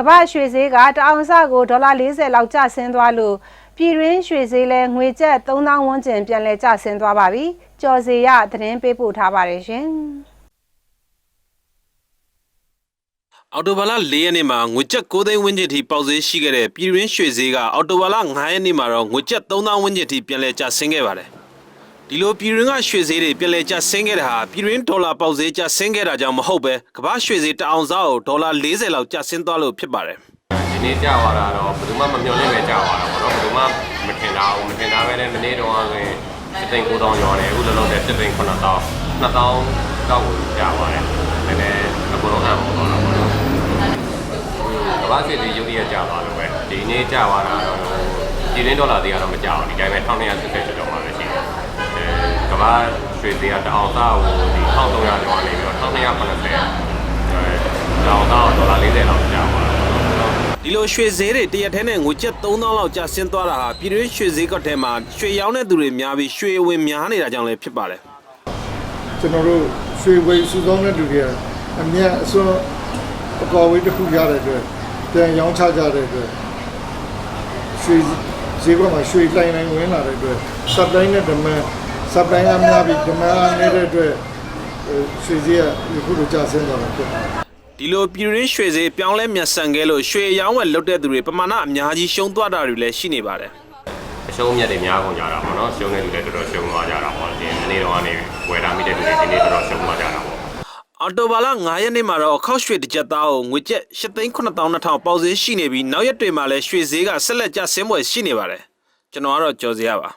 ကမ္ဘာရွှေဈေးကတအောင်စကိုဒေါ်လာ40လောက်ကျဆင်းသွားလို့ပြည်တွင်းရွှေဈေးလဲငွေကျပ်3000ဝန်းကျင်ပြန်လဲကျဆင်းသွားပါပြီ။ကြော်စီရသတင်းပေးပို့ထားပါတယ်ရှင်။အော်တိုဘာလ၄ရက်နေ့မှာငွေကျပ်9သိန်းဝန်းကျင်ထိပေါက်ဈေးရှိခဲ့တဲ့ပြည်တွင်းရွှေဈေးကအော်တိုဘာလ9ရက်နေ့မှာတော့ငွေကျပ်3000ဝန်းကျင်ထိပြန်လည်ကျဆင်းခဲ့ပါတယ်။ ဒီလိုပြည်တွင်းကရွှေဈေးတွေပြန်လည်ကျဆင်းခဲ့တာဟာပြည်တွင်းဒေါ်လာပေါက်ဈေးကျဆင်းခဲ့တာကြောင့်မဟုတ်ပဲကမ္ဘာရွှေဈေးတအောင်စားကိုဒေါ်လာ40လောက်ကျဆင်းသွားလို့ဖြစ်ပါတယ်ဒီနေ့ကြာသွားတာတော့ဘယ်သူမှမမျှော်လင့်ပဲကြာသွားတာပေါ့နော်ဘယ်သူမှမထင်တာဘူးမထင်တာပဲနဲ့မနေ့တော့ဆိုရင်7သိန်း9000ကျော်တယ်အခုလောလောဆယ်7သိန်း9000 2000တောက်ကိုကြာသွားတယ်နည်းနည်းအကုန်လုံးအံ့ဩသွားတာပေါ့နော်ကမ္ဘာစစ်ဒီရုပ်ရည်ကြာသွားလို့ပဲဒီနေ့ကြာသွားတာတော့ဒီရင်းဒေါ်လာသေးကတော့မကြောက်ဒီတိုင်းပဲ1280ကျော်ကျော်မှပဲရှိတယ်အဲ ကမ္ဘာရွှေသေးကတအောင်သားကိုဒီ1300ကျော်နေပြီးတော့1280အဲတအောင်သားဒေါ်လာ40လောက်ကြာသွားတာပေါ့နော်။ဒီလိုရွှေဈေးတွေတရက်ထဲနဲ့ငွေကျပ်3000လောက်ကျဆင်းသွားတာဟာပြည်တွင်းရွှေဈေးကွက်ထဲမှာရွှေရောင်းတဲ့သူတွေများပြီးရွှေအဝင်များနေတာကြောင့်လည်းဖြစ်ပါတယ်ကျွန်တော်တို့ရွှေဝေစုဆောင်တဲ့လူတွေကအမြတ်အစွန်းအကောဝေးတစ်ခုရတဲ့အတွက်ပြန်ရောင်းချကြတဲ့အတွက်ရွှေဈေးကွက်မှာရွှေလိုင်းလိုင်းဝင်လာတဲ့အတွက် supply နဲ့ demand supply အများပြီး demand အားနေတဲ့အတွက်ဟိုရွှေဈေးကဒီခုလိုကျဆင်းသွားတာဖြစ်တယ်။ဒီလိုပြည်တွင်းရွှေဈေးပြောင်းလဲမြတ်ဆန်ခဲ့လို့ရွှေရောင်းဝယ်လုပ်တဲ့သူတွေပမာဏအများကြီးရှုံးသွားတာတွေလည်းရှိနေပါတယ်။အရှုံးမြတ်တွေများကုန်ကြတာပေါ့နော်ရှုံးတဲ့လူတွေတော်တော်ရှုံးသွားကြတာပေါ့ဒီမနေ့တော့ကနေဝယ်တာမိတဲ့လူတွေဒီနေ့တော်တော်ရှုံးသွားကြတာပေါ့အော်တိုဘာလ9ရက်နေ့မှာတော့အခောက်ရွှေတစ်ကြက်သားကိုငွေကျပ်8,9200ပေါက်ဈေးရှိနေပြီးနောက်ရက်တွေမှာလည်းရွှေဈေးကဆက်လက်ကျဆင်းပွဲရှိနေပါတယ်ကျွန်တော်ကတော့ကြော်စရာပါ